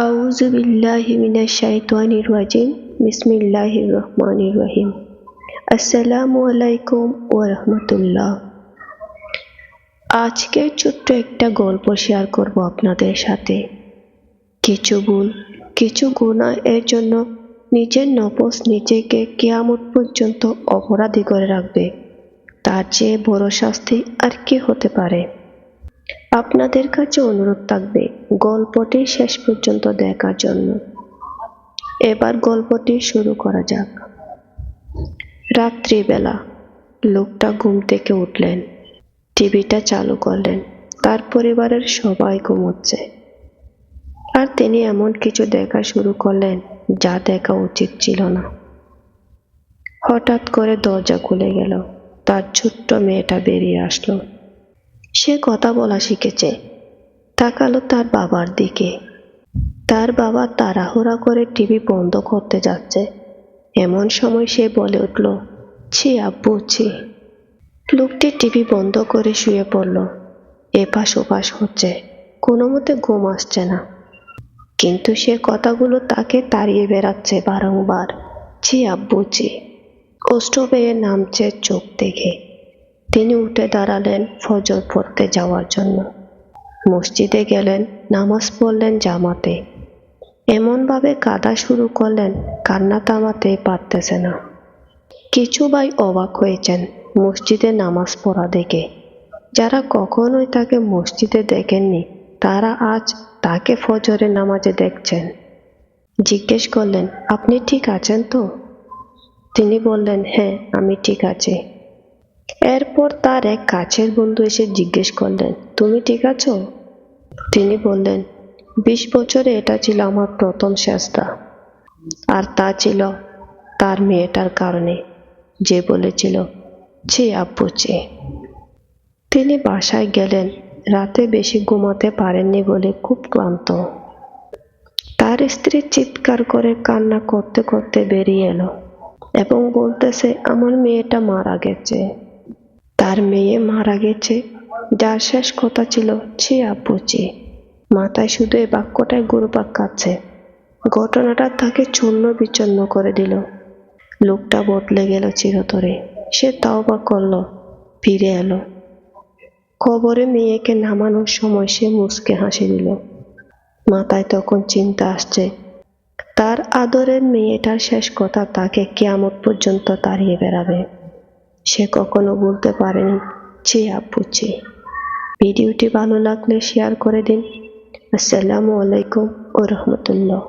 আউযু বিল্লাহি মিনাশ শাইতানির রাজিম। বিসমিল্লাহির রহমানির রহিম। আসসালামু আলাইকুম ওয়া রাহমাতুল্লাহ। আজকে ছোট্ট একটা গল্প শেয়ার করব আপনাদের সাথে। কিছু ভুল, কিছু গুনাহ এর জন্য নিজের নফস নিজেকে কিয়ামত পর্যন্ত অপরাধী করে রাখবে। তার চেয়ে বড় শাস্তি আর কি হতে পারে? আপনাদের কাছে অনুরোধ থাকবে গল্পটি শেষ পর্যন্ত দেখার জন্য। এবার গল্পটি শুরু করা যাক। রাত্রিবেলা লোকটা ঘুম থেকে উঠলেন, টিভিটা চালু করলেন, তার পরিবারের সবাই ঘুমোচ্ছে। আর তিনি এমন কিছু দেখা শুরু করলেন যা দেখা উচিত ছিল না। হঠাৎ করে দরজা খুলে গেল, তার ছোট্ট মেয়েটা বেরিয়ে আসলো। সে কথা বলা শিখেছে। তাকালো তার বাবার দিকে। তার বাবা তাড়াহুড়া করে টিভি বন্ধ করতে যাচ্ছে। এমন সময় সে বলে উঠল, ছি আব্বু, ছি। লোকটি টিভি বন্ধ করে শুয়ে পড়ল। এপাশ ওপাশ হচ্ছে, কোনো মতে ঘুম আসছে না। কিন্তু সে কথাগুলো তাকে তাড়িয়ে বেড়াচ্ছে বারংবার। ছি আব্বু, ছি। কষ্ট পেয়ে নামছে চোখ দেখে। তিনি উঠে দাঁড়ালেন ফজর পড়তে যাওয়ার জন্য। মসজিদে গেলেন, নামাজ পড়লেন জামাতে। এমনভাবে কাদা শুরু করলেন, কান্না থামাতে পারতেছে না। কিছু ভাই অবাক হয়েছেন মসজিদে নামাজ পড়া দেখে। যারা কখনোই তাকে মসজিদে দেখেননি, তারা আজ তাকে ফজরে নামাজে দেখছেন। জিজ্ঞেস করলেন, আপনি ঠিক আছেন তো? তিনি বললেন হ্যাঁ আমি ঠিক আছি। এরপর তার এক কাছের বন্ধু এসে জিজ্ঞেস করলেন, তুমি ঠিক আছো? তিনি বললেন, বিশ বছরে এটা ছিল আমার প্রথম সেজদা আর তা ছিল তার মেয়েটার কারণে, যে বলেছিল, ছি আব্বু, ছি। তিনি বাসায় গেলেন, রাতে বেশি ঘুমাতে পারেননি বলে খুব ক্লান্ত। তার স্ত্রী চিৎকার করে কান্না করতে করতে বেরিয়ে এলো এবং বলতেছে, আমার মেয়েটা মারা গেছে। তার মেয়ে মারা গেছে। যার শেষ কথা ছিল আব্বু, ছি। মাথায় শুধু এই বাক্যটাই গুরুপাক কাচ্ছে ঘটনাটা তাকে চূর্ণ বিচ্ছন্ন করে দিল। লোকটা বদলে গেল চিরতরে। সে তাও বা করল, ফিরে এলো। কবরে মেয়েকে নামানোর সময় সে মুসকে হাসি দিল। মাথায় তখন চিন্তা আসছে। তার আদরের মেয়েটার শেষ কথা তাকে কেয়ামত পর্যন্ত তাড়িয়ে বেড়াবে। সে কখনো বলতে পারেনি, ছি আব্বু, ছি। ভিডিওটি ভালো লাগলে শেয়ার করে দিন। আসসালামু আলাইকুম ও রহমতুল্লাহ।